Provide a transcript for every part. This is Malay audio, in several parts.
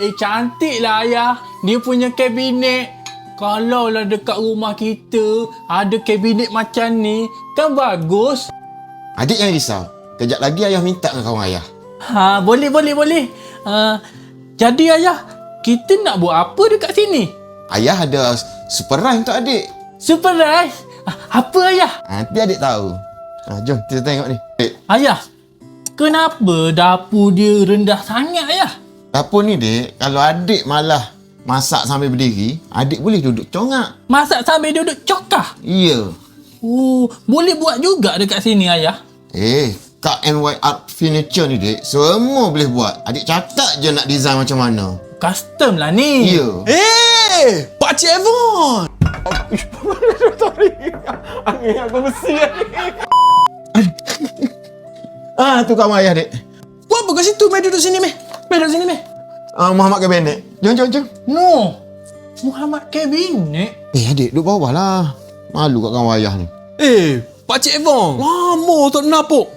Eh cantik lah ayah. Dia punya kabinet. Kalau lah dekat rumah kita ada kabinet macam ni, kan bagus. Adik jangan risau. Kejap lagi ayah minta dengan kawan ayah. Ha, boleh, boleh, boleh. Uh, jadi ayah, kita nak buat apa dekat sini? Ayah ada surprise untuk adik. Surprise? Ah, Apa ayah? Nanti adik tahu. Ha, jom kita tengok ni. Ayah, kenapa dapur dia rendah sangat ayah? Dapur ni dek, kalau adik malah masak sambil berdiri, adik boleh duduk congak. Masak sambil duduk cokah. Ya. Oh, boleh buat juga dekat sini ayah. Eh, Kak NY Art Furniture ni dek, semua boleh buat. Adik cakap je nak design macam mana. Custom lah ni. Ya. Eh, Pak Cik Evon. Angin aku besi Ah, tu kawan ayah dek. Buat apa kat situ? Meh duduk sini, Meh. Meh duduk sini, Meh. Ah, Muhammad Kabinet. Jom, jom, jom. No. Muhammad Kabinet. Eh, adik, duduk bawah lah. Malu kat kawan ayah ni. Eh, Pak Cik Evon. Lama tak napuk.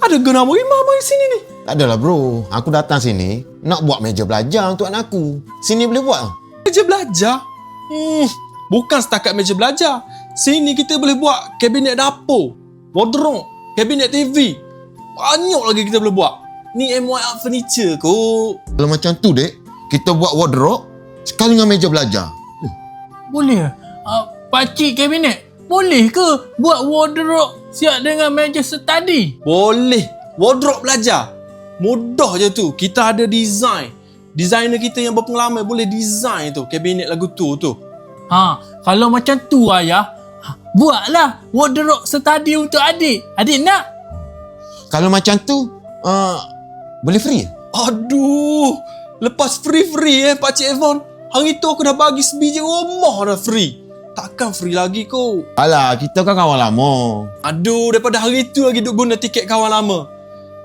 Ada kenapa imam di sini ni? Tak adalah bro. Aku datang sini nak buat meja belajar untuk anak aku. Sini boleh buat? Meja belajar? Hmm, bukan setakat meja belajar. Sini kita boleh buat kabinet dapur, wardrobe, kabinet TV. Banyak lagi kita boleh buat. Ni MY Art Furniture kot. Kalau macam tu dek, kita buat wardrobe sekali dengan meja belajar. Boleh? Uh, Pakcik Kabinet, boleh ke buat wardrobe siap dengan meja study? Boleh. Wardrobe belajar. Mudah je tu. Kita ada design. Designer kita yang berpengalaman boleh design tu. Kabinet lagu tu tu. Ha, kalau macam tu ayah, ha, buatlah wardrobe study untuk adik. Adik nak? Kalau macam tu, uh, boleh free? Aduh. Lepas free-free eh Pak Cik Evon. Hari tu aku dah bagi sebiji rumah dah free. Takkan free lagi kau. Alah, kita kan kawan lama. Aduh, daripada hari tu lagi duk guna tiket kawan lama.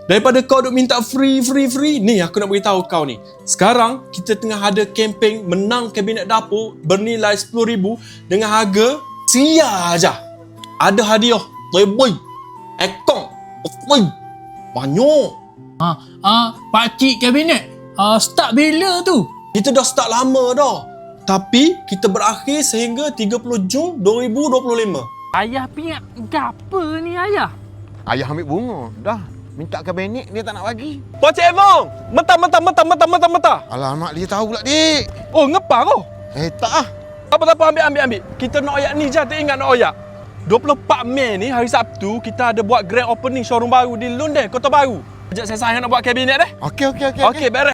Daripada kau duk minta free, free, free. Ni aku nak beritahu kau ni. Sekarang kita tengah ada kempen menang kabinet dapur bernilai RM10,000 dengan harga sia aja. Ada hadiah. Boy, Ekong. Boy. Banyak. Ha, ha, Pakcik Kabinet, uh, start bila tu? Kita dah start lama dah. Tapi kita berakhir sehingga 30 Jun 2025. Ayah pingat apa ni ayah? Ayah ambil bunga. Dah. Minta kabinet, dia tak nak bagi. Pak Cik Evong, mentah, mentah, mentah, mentah, mentah, mentah. Alamak, dia tahu pula, dik. Oh, ngepar kau? Eh, tak ah. Tak apa, tak apa, ambil, ambil, ambil. Kita nak oyak ni je, tak ingat nak oyak. 24 Mei ni, hari Sabtu, kita ada buat grand opening showroom baru di London, Kota Baru. Sekejap saya sayang nak buat kabinet deh. Okey, okey, okey. Okey, beres.